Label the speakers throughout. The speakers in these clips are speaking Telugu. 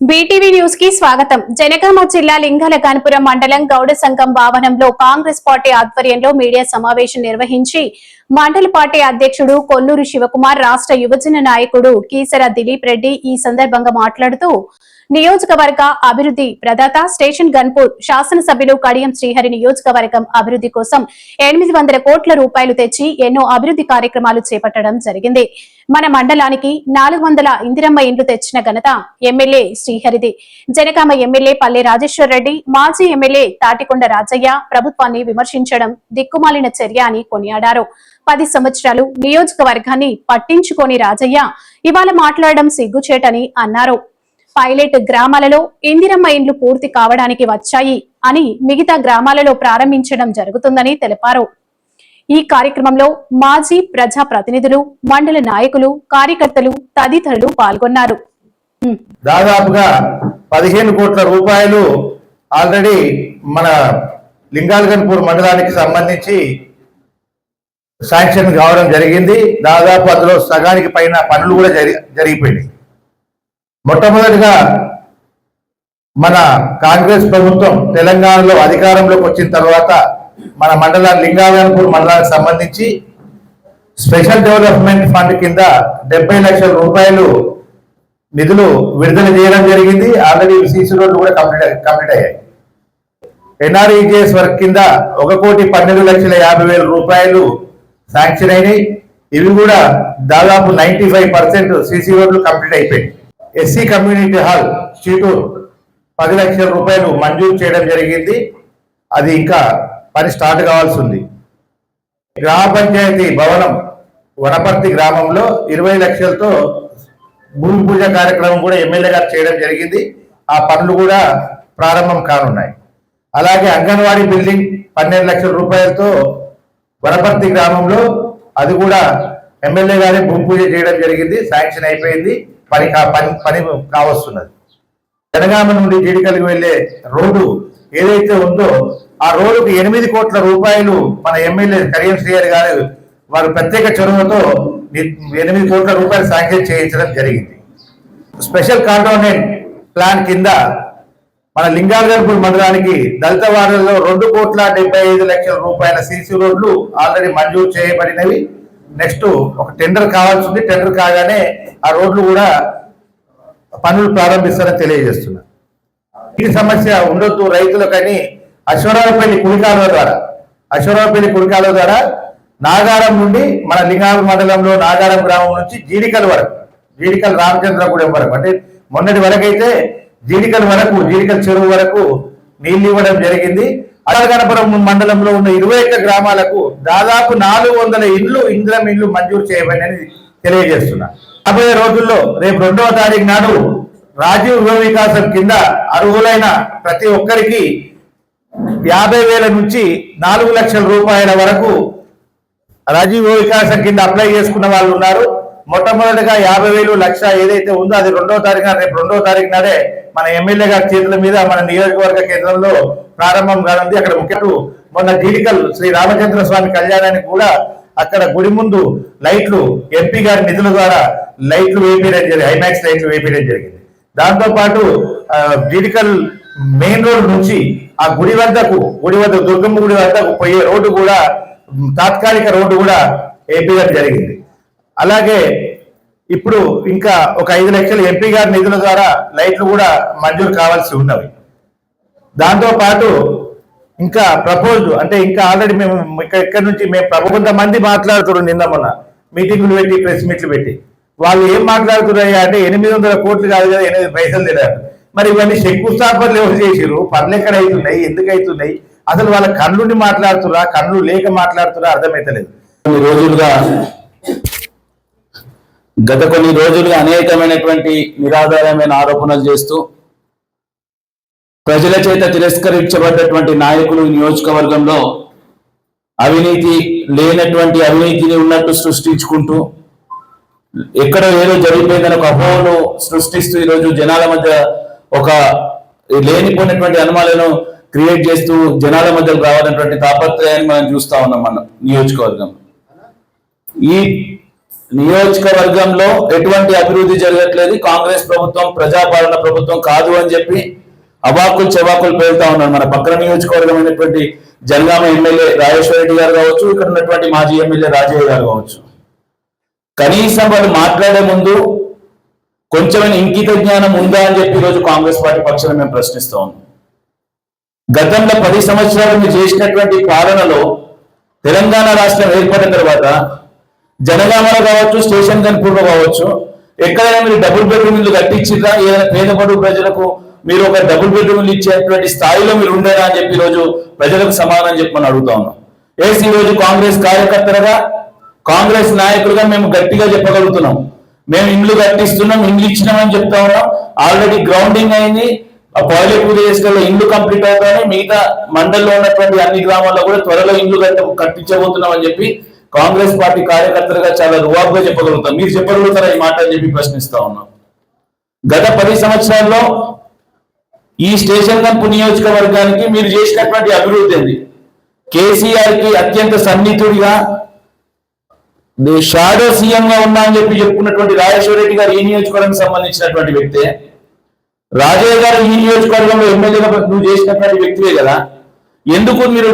Speaker 1: బీటీవీ న్యూస్కి స్వాగతం. జనగామ జిల్లా లింగాలకాన్పురం మండలం గౌడ సంఘం భవనంలో కాంగ్రెస్ పార్టీ ఆధ్వర్యంలో మీడియా సమావేశం నిర్వహించి మండల పార్టీ అధ్యక్షుడు కొల్లూరు శివకుమార్ రాష్ట్ర యువజన నాయకుడు కీసర దిలీప్ రెడ్డి ఈ సందర్భంగా మాట్లాడుతూ నియోజకవర్గ అభివృద్ధి ప్రదాత స్టేషన్ గన్పూర్ శాసనసభ్యులు కడియం శ్రీహరి నియోజకవర్గం అభివృద్ధి కోసం ఎనిమిది వందల కోట్ల రూపాయలు తెచ్చి ఎన్నో అభివృద్ధి కార్యక్రమాలు చేపట్టడం జరిగింది. మన మండలానికి నాలుగు వందల ఇందిరమ్మ ఇండ్లు తెచ్చిన ఘనత ఎమ్మెల్యే శ్రీహరిది. జనగామ ఎమ్మెల్యే పల్లె రాజేశ్వర్ రెడ్డి మాజీ ఎమ్మెల్యే తాటికొండ రాజయ్య ప్రభుత్వాన్ని విమర్శించడం దిక్కుమాలిన చర్య అని కొనియాడారు. పది సంవత్సరాలు నియోజకవర్గాన్ని పట్టించుకోని రాజయ్య ఇవాళ మాట్లాడడం సిగ్గుచేటని అన్నారు. పైలట్ గ్రామాలలో ఇందిరమ్మ ఇండ్లు పూర్తి కావడానికి వచ్చాయి అని మిగతా గ్రామాలలో ప్రారంభించడం జరుగుతుందని తెలిపారు. ఈ కార్యక్రమంలో మాజీ ప్రజా ప్రతినిధులు మండల నాయకులు కార్యకర్తలు తదితరులు పాల్గొన్నారు.
Speaker 2: దాదాపుగా పదిహేను కోట్ల రూపాయలు ఆల్రెడీ మన లింగాలగన్పూర్ మండలానికి సంబంధించి శాంక్షన్ కావడం జరిగింది. దాదాపు అందులో సగానికి పైన పనులు కూడా జరి జరిగిపోయినాయి. మొట్టమొదటిగా మన కాంగ్రెస్ ప్రభుత్వం తెలంగాణలో అధికారంలోకి వచ్చిన తర్వాత మన మండల లింగాలగన్పూర్ మండలానికి సంబంధించి స్పెషల్ డెవలప్మెంట్ ఫండ్ కింద డెబ్బై లక్షల రూపాయలు నిధులు విడుదల చేయడం జరిగింది. ఆల్రెడీ సీసీ రోడ్లు కూడా కంప్లీట్ కంప్లీట్ అయ్యాయి. ఎన్ఆర్ఈజిఎస్ వర్క్ కింద ఒక కోటి పన్నెండు లక్షల యాభై వేల రూపాయలు శాంక్షన్ అయినాయి. ఇవి కూడా దాదాపు నైంటీ ఫైవ్ పర్సెంట్ సీసీ రోడ్లు కంప్లీట్ అయిపోయాయి ఎస్సీ కమ్యూనిటీ హాల్ చీటూరు పది లక్షల రూపాయలు మంజూరు చేయడం జరిగింది. అది ఇంకా పని స్టార్ట్ కావాల్సి ఉంది. గ్రామ పంచాయతీ భవనం వనపర్తి గ్రామంలో ఇరవై లక్షలతో భూమి పూజ కార్యక్రమం కూడా ఎమ్మెల్యే గారు చేయడం జరిగింది. ఆ పనులు కూడా ప్రారంభం కానున్నాయి. అలాగే అంగన్వాడీ బిల్డింగ్ పన్నెండు లక్షల రూపాయలతో వనపర్తి గ్రామంలో అది కూడా ఎమ్మెల్యే గారే భూమి పూజ చేయడం జరిగింది. శాంక్షన్ అయిపోయింది. పని పని పని కావస్తున్నది. జనగామ నుండి జీడికల్కి వెళ్ళే రోడ్డు ఏదైతే ఉందో ఆ రోడ్డుకు ఎనిమిది కోట్ల రూపాయలు మన ఎమ్మెల్యే కరీం శ్రీహరి గారు వారు ప్రత్యేక చొరవతో ఎనిమిది కోట్ల రూపాయలు శాంక్షన్ చేయించడం జరిగింది. స్పెషల్ కాంటోనెంట్ ప్లాన్ కింద మన లింగాలగర్పూర్ మండలానికి దళిత వార్డులలో రెండు కోట్ల డెబ్బై ఐదు లక్షల రూపాయల సీసీ రోడ్లు ఆల్రెడీ మంజూరు చేయబడినవి. నెక్స్ట్ ఒక టెండర్ కావాల్సి ఉంది. టెండర్ కాగానే ఆ రోడ్లు కూడా పనులు ప్రారంభిస్తారని తెలియజేస్తున్నా. ఈ సమస్య ఉండొద్దు. రైతులకని అశ్వరావుపల్లి కుడికాలువ ద్వారా అశ్వరావుపల్లి కుడికాలువ ద్వారా నాగారం నుండి మన లింగాల మండలంలో నాగారం గ్రామం నుంచి జీడికల్ వరకు జీడికల్ రామచంద్రగూడెం వరకు అంటే మొన్నటి వరకు అయితే జీడికల్ వరకు జీడికల్ చెరువు వరకు నీళ్ళు ఇవ్వడం జరిగింది. అడగనపురం మండలంలో ఉన్న ఇరవై ఒక్క గ్రామాలకు దాదాపు నాలుగు వందల ఇండ్లు ఇంద్రం ఇండ్లు మంజూరు చేయబడినని తెలియజేస్తున్నా. రాబోయే రోజుల్లో రేపు రెండవ తారీఖు నాడు రాజీవ్ గృహ వికాసం కింద అర్హులైన ప్రతి ఒక్కరికి యాభై వేల నుంచి నాలుగు లక్షల రూపాయల వరకు రాజీవ్ గృహ వికాసం కింద అప్లై చేసుకున్న వాళ్ళు ఉన్నారు. మొట్టమొదటిగా యాభై వేలు లక్ష ఏదైతే ఉందో అది రెండవ తారీఖున రేపు రెండవ తారీఖు నాడే మన ఎమ్మెల్యే గారి చేతుల మీద మన నియోజకవర్గ కేంద్రంలో ప్రారంభం కానుంది. అక్కడ ముఖ్యటు మొన్న జీడికల్ శ్రీ రామచంద్ర స్వామి కళ్యాణానికి కూడా అక్కడ గుడి ముందు లైట్లు ఎంపీ గారి నిధుల ద్వారా లైట్లు వేపేయడం జరిగింది. ఐమాక్స్ లైట్లు వేపేయడం జరిగింది. దాంతో పాటు జీడికల్ మెయిన్ రోడ్ నుంచి ఆ గుడి వద్దకు గుడి వద్ద దుర్గమ్మ గుడి వద్దకు పోయే రోడ్డు కూడా తాత్కాలిక రోడ్డు కూడా వేపించడం జరిగింది. అలాగే ఇప్పుడు ఇంకా ఒక ఐదు లక్షలు ఎంపీ గారి నిధుల ద్వారా లైట్లు కూడా మంజూరు కావాల్సి ఉన్నవి. దాంతో పాటు ఇంకా ప్రపోజ్ అంటే ఇంకా ఆల్రెడీ మేము ఇక్కడ ఇక్కడ నుంచి మేము ప్రభు- కొంతమంది మాట్లాడుతున్నాం నిన్న మొన్న మీటింగులు పెట్టి ప్రెస్ మీట్లు పెట్టి. వాళ్ళు ఏం మాట్లాడుతున్నాయి అంటే ఎనిమిది వందల కోట్లు కాదు కదా ఎనిమిది పైసలు తెలియదు మరి ఇవన్నీ శంకుస్థాపనలు ఎవరు చేసిరు పనులు ఎక్కడ అవుతున్నాయి ఎందుకు అవుతున్నాయి? అసలు వాళ్ళ కళ్ళుని మాట్లాడుతురా కళ్ళు లేక మాట్లాడుతురా అర్థమైతలేదు.
Speaker 3: కొన్ని రోజులుగా గత కొన్ని రోజులుగా అనేకమైనటువంటి నిరాధారమైన ఆరోపణలు చేస్తూ ప్రజల చేత తిరస్కరించబడ్డటువంటి నాయకులు నియోజకవర్గంలో అవినీతి లేనటువంటి అవినీతిని ఉన్నట్టు సృష్టించుకుంటూ ఎక్కడో ఏదో జరిగిపోయిందని ఒక అపోహను సృష్టిస్తూ ఈరోజు జనాల మధ్య ఒక లేనిపోయినటువంటి అనుమానాలను క్రియేట్ చేస్తూ జనాల మధ్యకు రావాలన్నటువంటి తాపత్రయాన్ని మనం చూస్తా ఉన్నాం మన నియోజకవర్గం. ఈ నియోజకవర్గంలో ఎటువంటి అభివృద్ధి జరగట్లేదు. కాంగ్రెస్ ప్రభుత్వం ప్రజాపాలన ప్రభుత్వం కాదు అని చెప్పి అవాకులు చెవాకులు పేలుతా ఉన్నారు. మన పక్కన నియోజకవర్గమైనటువంటి జనగామ ఎమ్మెల్యే రాజేశ్వర రెడ్డి గారు కావచ్చు ఇక్కడ ఉన్నటువంటి మాజీ ఎమ్మెల్యే రాజయ్య గారు కావచ్చు. కనీసం వాళ్ళు మాట్లాడే ముందు కొంచెమైన ఇంకిత జ్ఞానం ఉందా అని చెప్పి ఈరోజు కాంగ్రెస్ పార్టీ పక్షాన్ని మేము ప్రశ్నిస్తా ఉన్నాం. గతంలో పది సంవత్సరాలు మీరు చేసినటువంటి పాలనలో తెలంగాణ రాష్ట్రం ఏర్పడిన తర్వాత జనగామలో కావచ్చు స్టేషన్ గన్పూర్లో కావచ్చు ఎక్కడైనా మీరు డబుల్ బెడ్రూమ్ ఇల్లు కట్టించిరా ఏదైనా పేద పడుగు ప్రజలకు మీరు ఒక డబుల్ బెడ్రూమ్లు ఇచ్చేటువంటి స్థాయిలో మీరు ఉండేనా అని చెప్పి ఈరోజు ప్రజలకు సమాధానం చెప్పమని అడుగుతా ఉన్నాం. ఏసి ఈరోజు కాంగ్రెస్ కార్యకర్తలుగా కాంగ్రెస్ నాయకులుగా మేము గట్టిగా చెప్పగలుగుతున్నాం. మేము ఇండ్లు కట్టిస్తున్నాం ఇండ్లు ఇచ్చినామని చెప్తా ఉన్నాం. ఆల్రెడీ గ్రౌండింగ్ అయింది. ఆ పాయిలెట్ విలేజ్లలో ఇండ్లు కంప్లీట్ అవుతాయని మిగతా మండల్లో ఉన్నటువంటి అన్ని గ్రామాల్లో కూడా త్వరలో ఇండ్లు కట్ట కట్టించబోతున్నామని చెప్పి కాంగ్రెస్ పార్టీ కార్యకర్తలుగా చాలా రువాబుగా చెప్పగలుగుతాం. మీరు చెప్పగలుగుతారా ఈ మాట అని చెప్పి ప్రశ్నిస్తా ఉన్నాం. గత పది సంవత్సరాల్లో ఈ స్టేషన్ కంపు నియోజకవర్గానికి మీరు చేసినటువంటి అభివృద్ధి అండి. కేసీఆర్కి అత్యంత సన్నిహితుడిగా షాడో సీఎం గా ఉన్నా అని చెప్పి చెప్పుకున్నటువంటి రాజేశ్వర రెడ్డి గారు ఈ నియోజకవర్గానికి సంబంధించినటువంటి వ్యక్తే. రాజయ్య గారు ఈ నియోజకవర్గంలో ఎమ్మెల్యేగా నువ్వు చేసినటువంటి వ్యక్తివే కదా. ఎందుకు మీరు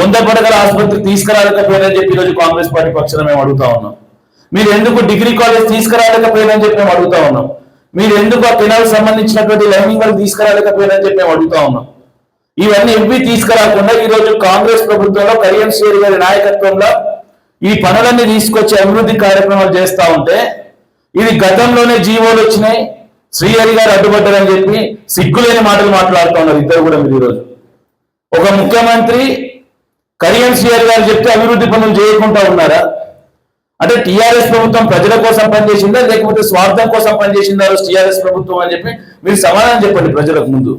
Speaker 3: వంద పడగల ఆసుపత్రి తీసుకురాలేకపోయారని చెప్పి ఈరోజు కాంగ్రెస్ పార్టీ పక్షాన మేము అడుగుతా ఉన్నాం. మీరు ఎందుకు డిగ్రీ కాలేజ్ తీసుకురాలేకపోయారని చెప్పి మేము అడుగుతా ఉన్నాం. మీరు ఎందుకు ఆ కెనాల్ సంబంధించినటువంటి లైనింగ్ వాళ్ళు తీసుకురాలేకపోయారని చెప్పి మేము అడుగుతా ఉన్నాం. ఇవన్నీ ఇవి తీసుకురాకుండా ఈ కాంగ్రెస్ ప్రభుత్వంలో కరియన్ శ్రీ గారి నాయకత్వంలో ఈ పనులన్నీ తీసుకొచ్చి అభివృద్ధి కార్యక్రమాలు చేస్తా ఉంటే ఇది గతంలోనే జీవోలు వచ్చినాయి. శ్రీహరి గారు అడ్డుపడ్డారని చెప్పి సిగ్గులేని మాటలు మాట్లాడుతూ ఉన్నారు ఇద్దరు కూడా మీరు ఈరోజు. ఒక ముఖ్యమంత్రి కరియన్ శ్రీహరి గారు చెప్తే అభివృద్ధి పనులు చేయకుండా ఉన్నారా? అంటే టిఆర్ఎస్ ప్రభుత్వం ప్రజల కోసం పనిచేసిందా? లేకపోతే స్వార్థం కోసం పనిచేసిందా టిఆర్ఎస్ ప్రభుత్వం అని చెప్పి మీరు సమాధానం చెప్పండి ప్రజలకు ముందు.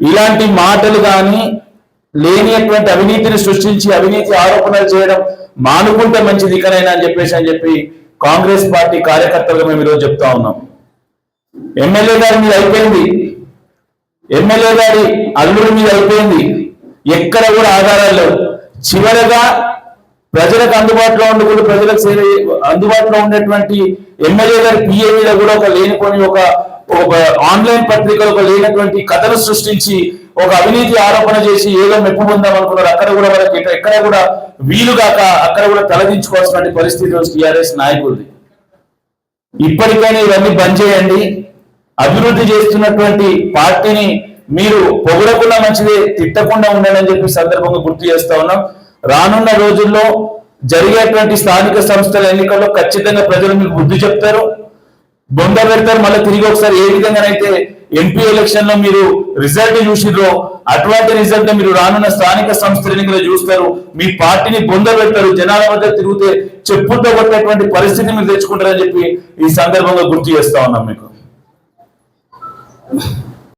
Speaker 3: ఇలాంటి మాటలు కానీ లేనిటువంటి అవినీతిని సృష్టించి అవినీతి ఆరోపణలు చేయడం మానుకుంటే మంచిది ఇకనైనా అని చెప్పేసి అని చెప్పి కాంగ్రెస్ పార్టీ కార్యకర్తలుగా మేము ఈరోజు చెప్తా ఉన్నాం. ఎమ్మెల్యే గారి మీద అయిపోయింది. ఎమ్మెల్యే గారి అల్లుడి మీద అయిపోయింది. ఎక్కడ కూడా ఆధారాలు లేవు. చివరగా ప్రజలకు అందుబాటులో ఉండకుండా ప్రజలకు అందుబాటులో ఉండేటువంటి ఎమ్మెల్యే గారి పిఏ మీద కూడా ఒక లేనిపోని ఒక ఒక ఆన్లైన్ పత్రికలు ఒక లేనటువంటి కథలు సృష్టించి ఒక అవినీతి ఆరోపణ చేసి ఏదో మెప్పు పొందాం అనుకున్నారు అక్కడ కూడా మనకి ఎక్కడ- ఎక్కడ కూడా వీలుగాక అక్కడ కూడా తలదించుకోవాల్సిన పరిస్థితి టిఆర్ఎస్ నాయకులది. ఇప్పటికైనా ఇవన్నీ బంద్ చేయండి. అభివృద్ధి చేస్తున్నటువంటి పార్టీని మీరు పొగడకుండా మంచిదే తిట్టకుండా ఉండాలని చెప్పి సందర్భంగా గుర్తు చేస్తా ఉన్నాం. రానున్న రోజుల్లో జరిగేటువంటి స్థానిక సంస్థల ఎన్నికల్లో ఖచ్చితంగా ప్రజలు మీకు బుద్ధి చెప్తారు. బొంద పెడతారు మళ్ళీ తిరిగి ఒకసారి ఏ విధంగానైతే ఎంపీ ఎలక్షన్లో మీరు రిజల్ట్ చూసిర్రో అటువంటి రిజల్ట్ మీరు రానున్న స్థానిక సంస్థల ఎన్నికలు చూస్తారు. మీ పార్టీని బొంద పెడతారు జనాల వద్ద తిరిగితే చెప్పుతో కొట్టేటువంటి పరిస్థితి మీరు తెచ్చుకుంటారని చెప్పి ఈ సందర్భంగా గుర్తు చేస్తా ఉన్నాం మీకు.